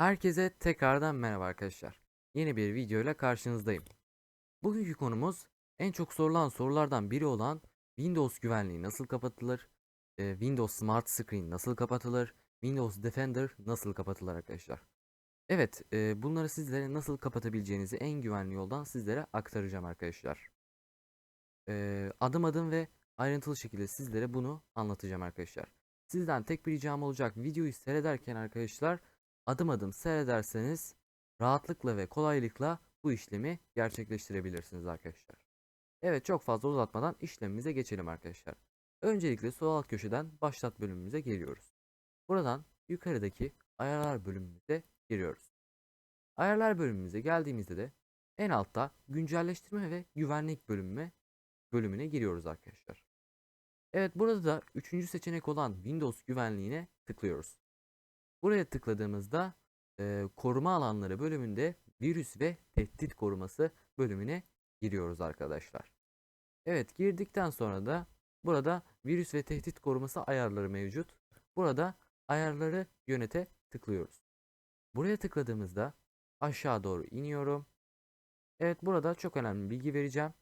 Herkese tekrardan merhaba arkadaşlar. Yeni bir video ile karşınızdayım. Bugünkü konumuz en çok sorulan sorulardan biri olan Windows güvenliği nasıl kapatılır? e, Windows Smart Screen nasıl kapatılır? Windows Defender nasıl kapatılır arkadaşlar? Evet, e, bunları sizlere nasıl kapatabileceğinizi en güvenli yoldan sizlere aktaracağım arkadaşlar. E, adım adım ve ayrıntılı şekilde sizlere bunu anlatacağım arkadaşlar. Sizden tek bir ricam olacak. Videoyu seyrederken arkadaşlar adım adım seyrederseniz rahatlıkla ve kolaylıkla bu işlemi gerçekleştirebilirsiniz arkadaşlar. Evet çok fazla uzatmadan işlemimize geçelim arkadaşlar. Öncelikle sol alt köşeden başlat bölümümüze geliyoruz. Buradan yukarıdaki ayarlar bölümümüze giriyoruz. Ayarlar bölümümüze geldiğimizde de en altta güncelleştirme ve güvenlik bölümüne bölümüne giriyoruz arkadaşlar. Evet burada da üçüncü seçenek olan Windows güvenliğine tıklıyoruz. Buraya tıkladığımızda e, koruma alanları bölümünde virüs ve tehdit koruması bölümüne giriyoruz arkadaşlar. Evet girdikten sonra da burada virüs ve tehdit koruması ayarları mevcut. Burada ayarları yönete tıklıyoruz. Buraya tıkladığımızda aşağı doğru iniyorum. Evet burada çok önemli bilgi vereceğim.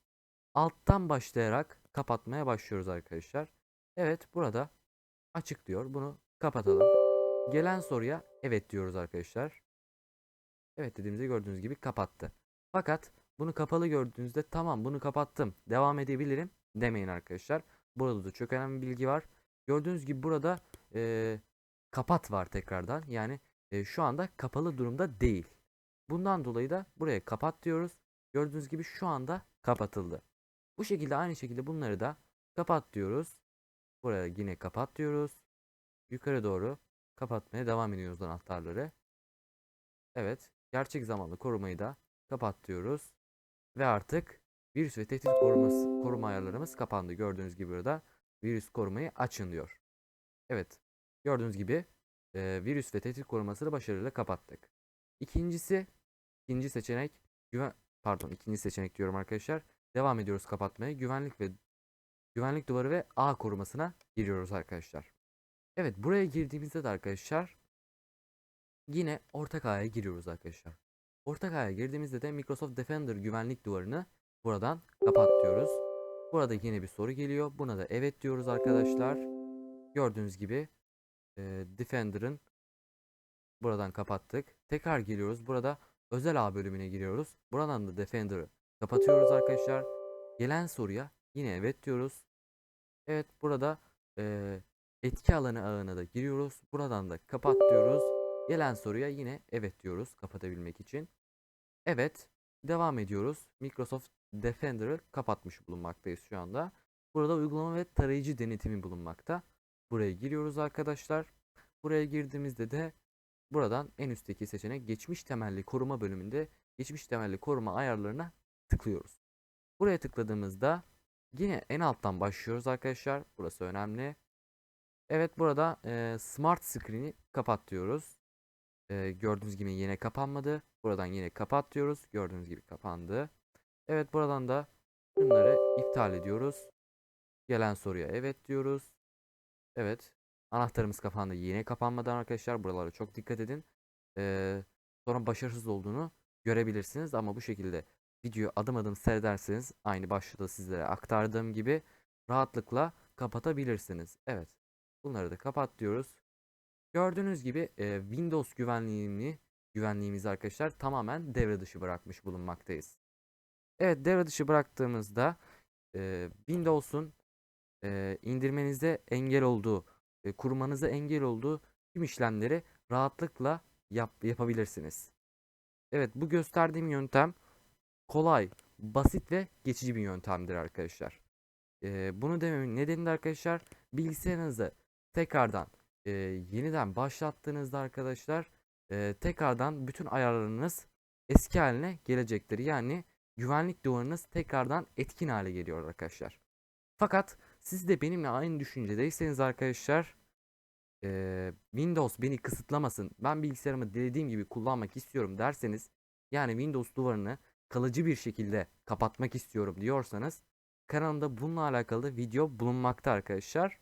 Alttan başlayarak kapatmaya başlıyoruz arkadaşlar. Evet burada açık diyor. Bunu kapatalım. Gelen soruya evet diyoruz arkadaşlar. Evet dediğimizde gördüğünüz gibi kapattı. Fakat bunu kapalı gördüğünüzde tamam bunu kapattım devam edebilirim demeyin arkadaşlar. Burada da çok önemli bir bilgi var. Gördüğünüz gibi burada e, kapat var tekrardan. Yani e, şu anda kapalı durumda değil. Bundan dolayı da buraya kapat diyoruz. Gördüğünüz gibi şu anda kapatıldı. Bu şekilde aynı şekilde bunları da kapat diyoruz. Buraya yine kapat diyoruz. Yukarı doğru kapatmaya devam ediyoruz anahtarları. Evet, gerçek zamanlı korumayı da kapat diyoruz. Ve artık virüs ve tehdit koruması, koruma ayarlarımız kapandı. Gördüğünüz gibi burada virüs korumayı açın diyor. Evet, gördüğünüz gibi e, virüs ve tehdit korumasını başarıyla kapattık. İkincisi, ikinci seçenek güven pardon ikinci seçenek diyorum arkadaşlar. Devam ediyoruz kapatmaya. Güvenlik ve güvenlik duvarı ve ağ korumasına giriyoruz arkadaşlar. Evet buraya girdiğimizde de arkadaşlar yine ortak ağya giriyoruz arkadaşlar. Ortak ağya girdiğimizde de Microsoft Defender güvenlik duvarını buradan kapat diyoruz. Burada yine bir soru geliyor. Buna da evet diyoruz arkadaşlar. Gördüğünüz gibi e, Defender'ın buradan kapattık. Tekrar geliyoruz. Burada özel ağ bölümüne giriyoruz. Buradan da Defender'ı kapatıyoruz arkadaşlar. Gelen soruya yine evet diyoruz. Evet burada e, etki alanı ağına da giriyoruz. Buradan da kapat diyoruz. Gelen soruya yine evet diyoruz kapatabilmek için. Evet devam ediyoruz. Microsoft Defender'ı kapatmış bulunmaktayız şu anda. Burada uygulama ve tarayıcı denetimi bulunmakta. Buraya giriyoruz arkadaşlar. Buraya girdiğimizde de buradan en üstteki seçenek geçmiş temelli koruma bölümünde geçmiş temelli koruma ayarlarına tıklıyoruz. Buraya tıkladığımızda yine en alttan başlıyoruz arkadaşlar. Burası önemli. Evet burada e, Smart Screen'i kapat diyoruz. E, gördüğünüz gibi yine kapanmadı. Buradan yine kapat diyoruz. Gördüğünüz gibi kapandı. Evet buradan da bunları iptal ediyoruz. Gelen soruya evet diyoruz. Evet. Anahtarımız kapandı. Yine kapanmadan arkadaşlar buralara çok dikkat edin. Ee, sonra başarısız olduğunu görebilirsiniz ama bu şekilde videoyu adım adım seyrederseniz aynı başta da sizlere aktardığım gibi rahatlıkla kapatabilirsiniz. Evet. Bunları da kapat diyoruz. Gördüğünüz gibi e, Windows güvenliğini güvenliğimizi arkadaşlar tamamen devre dışı bırakmış bulunmaktayız. Evet devre dışı bıraktığımızda e, Windows'un e, indirmenize engel olduğu, e, kurmanıza engel olduğu tüm işlemleri rahatlıkla yap, yapabilirsiniz. Evet bu gösterdiğim yöntem kolay, basit ve geçici bir yöntemdir arkadaşlar. E, bunu dememin nedeni de arkadaşlar bilgisayarınızı tekrardan e, yeniden başlattığınızda arkadaşlar e, tekrardan bütün ayarlarınız eski haline gelecektir. Yani güvenlik duvarınız tekrardan etkin hale geliyor arkadaşlar. Fakat siz de benimle aynı düşüncedeyseniz arkadaşlar e, Windows beni kısıtlamasın ben bilgisayarımı dilediğim gibi kullanmak istiyorum derseniz yani Windows duvarını kalıcı bir şekilde kapatmak istiyorum diyorsanız kanalımda bununla alakalı video bulunmakta arkadaşlar.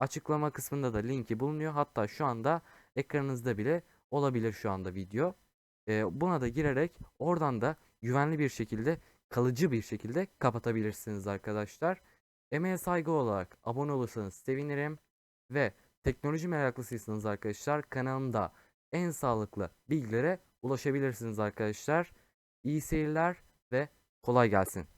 Açıklama kısmında da linki bulunuyor. Hatta şu anda ekranınızda bile olabilir şu anda video. Ee, buna da girerek oradan da güvenli bir şekilde kalıcı bir şekilde kapatabilirsiniz arkadaşlar. Emeğe saygı olarak abone olursanız sevinirim ve teknoloji meraklısıysanız arkadaşlar kanalımda en sağlıklı bilgilere ulaşabilirsiniz arkadaşlar. İyi seyirler ve kolay gelsin.